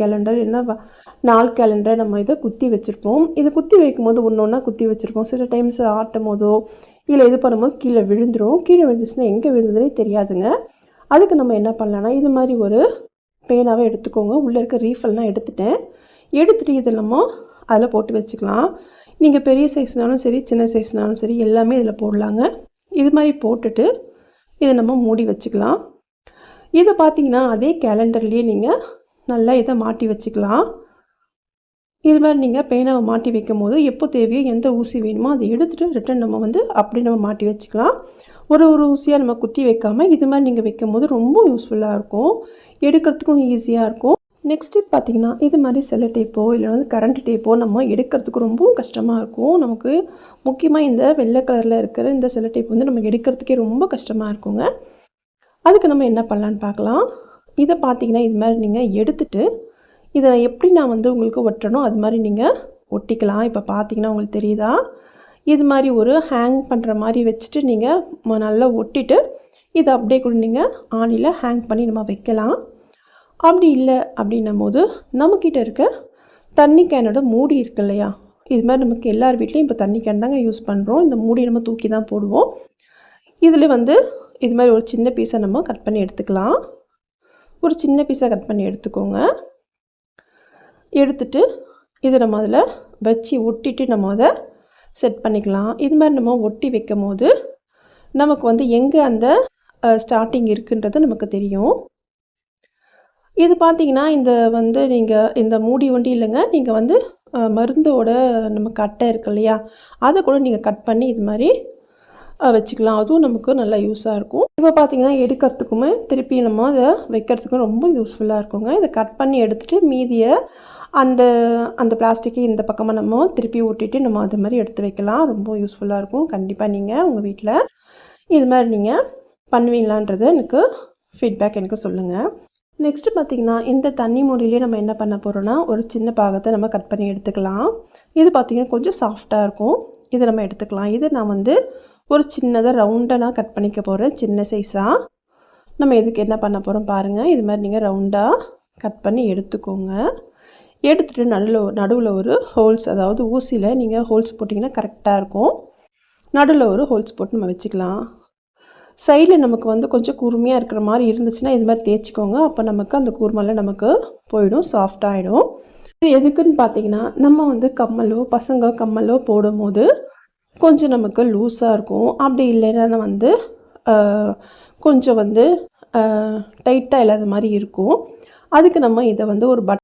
Calendar இல்லைன்னா நாள் calendar நம்ம இதை குத்தி வச்சுருப்போம். இதை குத்தி வைக்கும் போது ஒன்று ஒன்றா குத்தி வச்சுருப்போம். சில டைம்ஸ் ஆட்டும் போதோ இல்லை இது பண்ணும்போது கீழே விழுந்துரும். கீழே விழுந்துச்சுன்னா எங்கே விழுந்ததுனே தெரியாதுங்க. அதுக்கு நம்ம என்ன பண்ணலான்னா இது மாதிரி ஒரு பேனாவை எடுத்துக்கோங்க. உள்ளே இருக்க ரீஃபல்லாம் எடுத்துட்டேன். எடுத்துகிட்டு இதை நம்ம அதில் போட்டு வச்சுக்கலாம். நீங்கள் பெரிய சைஸ்னாலும் சரி சின்ன சைஸ்னாலும் சரி எல்லாமே இதில் போடலாங்க. இது மாதிரி போட்டுட்டு இதை நம்ம மூடி வச்சுக்கலாம். இதை பார்த்தீங்கன்னா அதே கேலண்டர்லேயே நீங்கள் நல்லா இதை மாட்டி வச்சுக்கலாம். இது மாதிரி நீங்கள் பேனாவை மாட்டி வைக்கும் போது எப்போ தேவையோ எந்த ஊசி வேணுமோ அதை எடுத்துகிட்டு ரிட்டன் நம்ம வந்து அப்படி நம்ம மாட்டி வச்சுக்கலாம். ஒரு ஒரு ஊசியாக நம்ம குத்தி வைக்காமல் இது மாதிரி நீங்கள் வைக்கும் போது ரொம்ப யூஸ்ஃபுல்லாக இருக்கும். எடுக்கிறதுக்கும் ஈஸியாக இருக்கும். நெக்ஸ்ட் டிப் பார்த்தீங்கன்னா இது மாதிரி செல்ல டேப்போ இல்லை வந்து கரண்ட் டேப்போ நம்ம எடுக்கிறதுக்கு ரொம்பவும் கஷ்டமாக இருக்கும். நமக்கு முக்கியமாக இந்த வெள்ளை கலரில் இருக்கிற இந்த செல்ல டேப் வந்து நமக்கு எடுக்கிறதுக்கே ரொம்ப கஷ்டமாக இருக்குங்க. அதுக்கு நம்ம என்ன பண்ணலான்னு பார்க்கலாம். இதை பார்த்தீங்கன்னா இது மாதிரி நீங்கள் எடுத்துட்டு இதை எப்படி நான் வந்து உங்களுக்கு ஒட்டுறனோ அது மாதிரி நீங்கள் ஒட்டிக்கலாம். இப்போ பார்த்தீங்கன்னா உங்களுக்கு தெரியுதா? இது மாதிரி ஒரு ஹேங் பண்ணுற மாதிரி வச்சுட்டு நீங்கள் நல்லா ஒட்டிட்டு இதை அப்படியே கூட நீங்கள் ஆணியில் ஹேங் பண்ணி நம்ம வைக்கலாம். அப்படி இல்லை அப்படின்னும் போது நம்மக்கிட்ட இருக்க தண்ணி கேனோட மூடி இருக்கு இல்லையா? இது மாதிரி நமக்கு எல்லார் வீட்லேயும் இப்போ தண்ணி கேன் தாங்க யூஸ் பண்ணுறோம் இந்த மூடி நம்ம தூக்கி தான் போடுவோம். இதில் வந்து இது மாதிரி ஒரு சின்ன பீஸை நம்ம கட் பண்ணி எடுத்துக்கலாம். ஒரு சின்ன பீஸாக கட் பண்ணி எடுத்துக்கோங்க. எடுத்துட்டு இதை நம்ம அதில் வச்சு ஒட்டிட்டு நம்ம அதை செட் பண்ணிக்கலாம். இது மாதிரி நம்ம ஒட்டி வைக்கும் போது நமக்கு வந்து எங்கே அந்த ஸ்டார்டிங் இருக்குன்றது நமக்கு தெரியும். இது பார்த்தீங்கன்னா இந்த வந்து நீங்கள் இந்த மூடி ஒண்டி இல்லைங்க நீங்கள் வந்து மருந்தோட நமக்கு அட்டை இருக்கு இல்லையா? அதை கூட நீங்கள் கட் பண்ணி இது மாதிரி வச்சுக்கலாம். அதுவும் நமக்கு நல்லா யூஸாக இருக்கும். இப்போ பார்த்தீங்கன்னா எடுக்கிறதுக்குமே திருப்பி நம்ம அதை வைக்கிறதுக்கும் ரொம்ப யூஸ்ஃபுல்லாக இருக்குங்க. இதை கட் பண்ணி எடுத்துகிட்டு மீதியை அந்த அந்த பிளாஸ்டிக்கு இந்த பக்கமாக நம்ம திருப்பி ஊட்டிட்டு நம்ம அது மாதிரி எடுத்து வைக்கலாம். ரொம்ப யூஸ்ஃபுல்லாக இருக்கும். கண்டிப்பாக நீங்கள் உங்கள் வீட்டில் இது மாதிரி நீங்கள் பண்ணுவீங்களான்றது எனக்கு ஃபீட்பேக் எனக்கு சொல்லுங்கள் நெக்ஸ்ட்டு பார்த்தீங்கன்னா இந்த தண்ணி மூடியிலே நம்ம என்ன பண்ண போகிறோன்னா ஒரு சின்ன பாகத்தை நம்ம கட் பண்ணி எடுத்துக்கலாம். இது பார்த்திங்கன்னா கொஞ்சம் சாஃப்டாக இருக்கும். இதை நம்ம எடுத்துக்கலாம். இது நான் வந்து ஒரு சின்னதாக ரவுண்டாக நான் கட் பண்ணிக்க போகிறேன் சின்ன சைஸாக நம்ம இதுக்கு என்ன பண்ண போகிறோம் பாருங்கள் இது மாதிரி நீங்கள் ரவுண்டாக கட் பண்ணி எடுத்துக்கோங்க. எடுத்துகிட்டு நடுவில் நடுவில் ஒரு ஹோல்ஸ் அதாவது ஊசியில் நீங்கள் ஹோல்ஸ் போட்டிங்கன்னா கரெக்டாக இருக்கும். நடுவில் ஒரு ஹோல்ஸ் போட்டு நம்ம வச்சுக்கலாம். சைடில் நமக்கு வந்து கொஞ்சம் கூர்மையாக இருக்கிற மாதிரி இருந்துச்சுன்னா இது மாதிரி தேய்ச்சிக்கோங்க. அப்போ நமக்கு அந்த கூர்மெல்லாம் நமக்கு போயிடும். சாஃப்டாகிடும் இது எதுக்குன்னு பார்த்தீங்கன்னா நம்ம வந்து கம்மலோ பசங்க கம்மலோ போடும்போது கொஞ்சம் நமக்கு லூஸாக இருக்கும். அப்படி இல்லைன்னா வந்து கொஞ்சம் வந்து டைட்டாக இல்லாத மாதிரி இருக்கும். அதுக்கு நம்ம இதை வந்து ஒரு பட்